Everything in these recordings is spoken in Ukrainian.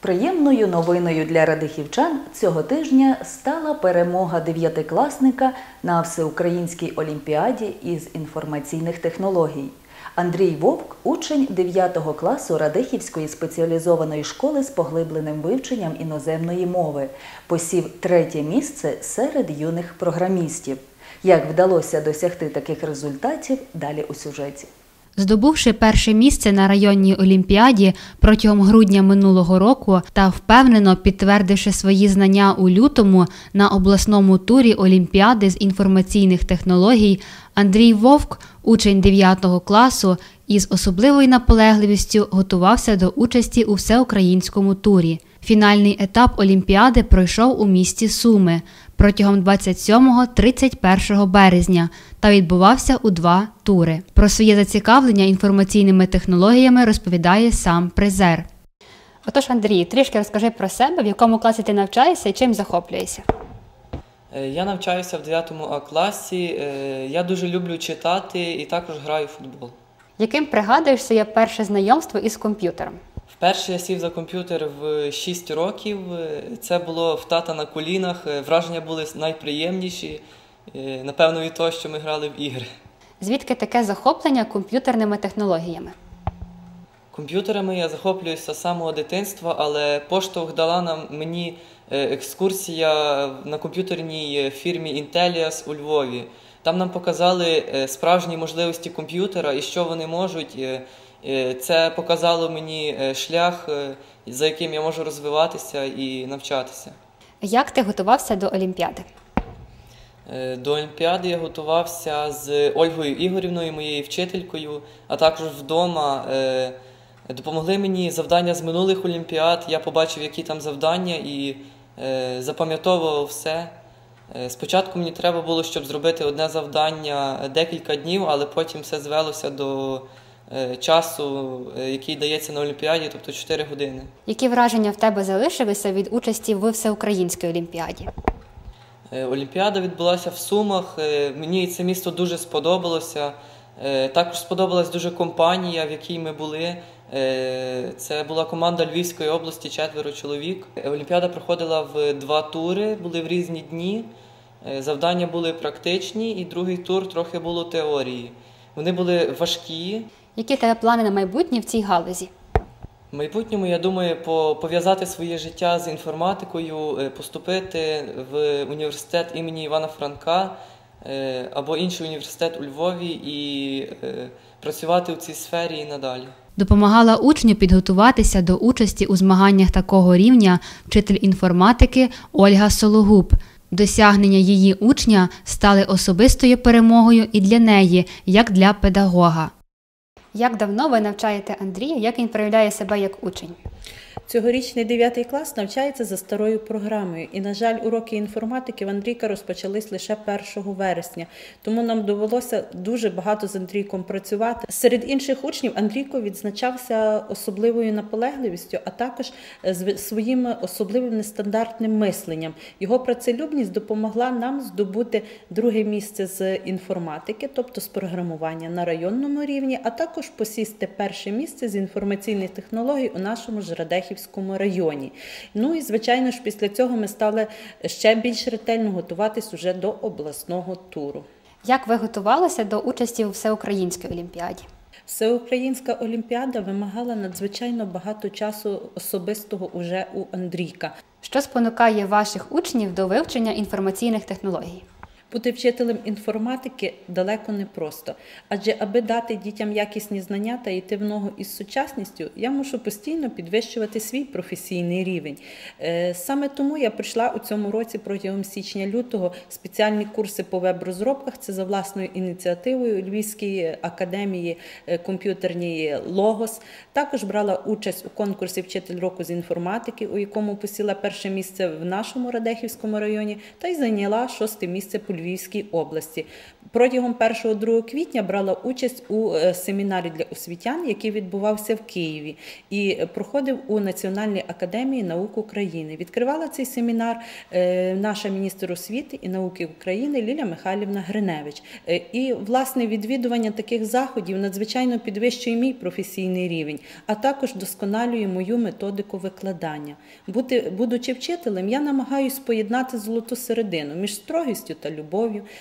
Приємною новиною для радихівчан цього тижня стала перемога дев'ятикласника на всеукраїнській олімпіаді із інформаційних технологій. Андрій Вовк учень 9 класу Радихівської спеціалізованої школи з поглибленим вивченням іноземної мови, посів третє місце серед юних програмістів. Як вдалося досягти таких результатів, далі у сюжеті. Здобувши перше місце на районній олімпіаді протягом грудня минулого року та впевнено підтвердивши свої знання у лютому на обласному турі Олімпіади з інформаційних технологій, Андрій Вовк, учень 9 класу, із особливою наполегливістю готувався до участі у всеукраїнському турі. Фінальний етап Олімпіади пройшов у місті Суми протягом 27-31 березня та відбувався у два тури. Про своє зацікавлення інформаційними технологіями розповідає сам призер. Отож, Андрій, трішки розкажи про себе, в якому класі ти навчаєшся і чим захоплюєшся. Е, Я навчаюся в 9 А класі. Е, Я дуже люблю читати і також граю в футбол. Яким пригадуєш своє перше знайомство із комп'ютером? Вперше я сів за комп'ютер в 6 років. Це було в тата на колінах. Е, Враження були найприємніші. е, Напевно, від того, що ми грали в ігри. Звідки таке захоплення комп'ютерними технологіями? Комп'ютерами я захоплююся з самого дитинства, але поштовх дала нам мені е, екскурсія на комп'ютерній фірмі Intellias у Львові. Там нам показали справжні можливості комп'ютера і що вони можуть. Е, Це показало мені е, шлях, е, за яким я можу розвиватися і навчатися. Як ти готувався до Олімпіади? До Олімпіади я готувався з Ольгою Ігорівною, моєю вчителькою, а також вдома. Допомогли мені завдання з минулих Олімпіад. Я побачив, які там завдання, і запам'ятовував все. Спочатку мені треба було, щоб зробити одне завдання декілька днів, але потім все звелося до часу, е, який дається на Олімпіаді, тобто 4 години. Які враження в тебе залишилися від участі в всеукраїнській олімпіаді? Е, Олімпіада відбулася в Сумах. Е, Мені це місто дуже сподобалося. Е, Також сподобалась дуже компанія, в якій ми були. Е, Це була команда Львівської області, четверо чоловік. Е, Олімпіада проходила в два тури, були в різні дні. Е, Завдання були практичні, і другий тур трохи було теорії. Вони були важкі. Які тебе плани на майбутнє в цій галузі? В майбутньому, я думаю, пов'язати своє життя з інформатикою, е, поступити в університет імені Івана Франка е, або інший університет у Львові і е, працювати у цій сфері і надалі. Допомагала учню підготуватися до участі у змаганнях такого рівня вчитель інформатики Ольга Сологуб. Досягнення її учня стали особистою перемогою і для неї, як для педагога. Як давно ви навчаєте Андрія, як він проявляє себе як учень? Цьогорічний 9 клас навчається за старою програмою, і, на жаль, уроки інформатики в Андрійка розпочались лише 1 вересня. Тому нам довелося дуже багато з Андрійком працювати. Серед інших учнів Андрійко відзначався особливою наполегливістю, а також е, своїм особливим нестандартним мисленням. Його працелюбність допомогла нам здобути друге місце з інформатики, тобто з програмування на районному рівні, а також посісти перше місце з інформаційних технологій у нашому ж Радехівському районі. Ну і звичайно ж, після цього ми стали ще більш ретельно готуватись уже до обласного туру. Як ви готувалися до участі у всеукраїнській олімпіаді? Всеукраїнська олімпіада вимагала надзвичайно багато часу особистого уже у Андрійка. Що спонукає ваших учнів до вивчення інформаційних технологій? Бути вчителем інформатики далеко не просто, адже аби дати дітям якісні знання та йти в ногу із сучасністю, я мушу постійно підвищувати свій професійний рівень. Е, Саме тому я прийшла у цьому році протягом січня-лютого спеціальні курси по веб-розробках. Це за власною ініціативою Львівської академії е, комп'ютерній Логос. Також брала участь у конкурсі Вчитель року з інформатики, у якому посіла перше місце в нашому Радехівському районі, та й зайняла шосте місце по Львівській області. Протягом 1-2 квітня брала участь у е, семінарі для освітян, який відбувався в Києві, і е, проходив у Національній академії наук України. Відкривала цей семінар е, наша міністр освіти і науки України Ліля Михайлівна Гриневич. І власне відвідування таких заходів надзвичайно підвищує мій професійний рівень, а також досконалює мою методику викладання. Бути, будучи вчителем, я намагаюсь поєднати золоту середину між строгістю та любов'ю,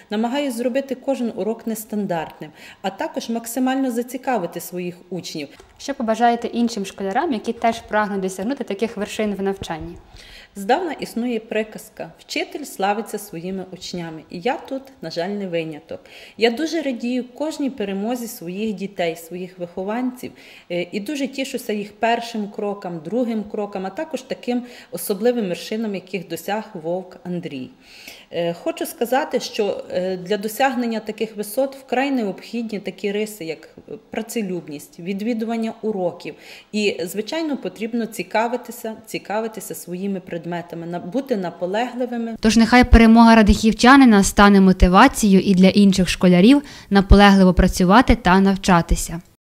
намагаюсь зробити кожен урок нестандартним, а також максимально зацікавити своїх учнів. Що побажаєте іншим школярам, які теж прагнуть досягнути таких вершин в навчанні? Здавна існує приказка Вчитель славиться своїми учнями. І я тут, на жаль, не виняток. Я дуже радію кожній перемозі своїх дітей, своїх вихованців, е, і дуже тішуся їх першим крокам, другим крокам, а також таким особливим вершинам, яких досяг вовк Андрій. Е, Хочу сказати, що е, для досягнення таких висот вкрай необхідні такі риси, як працелюбність, відвідування уроків. І, звичайно, потрібно цікавитися, цікавитися своїми предметами, на- бути наполегливими. Тож нехай перемога радихівчанина стане мотивацією і для інших школярів наполегливо працювати та навчатися.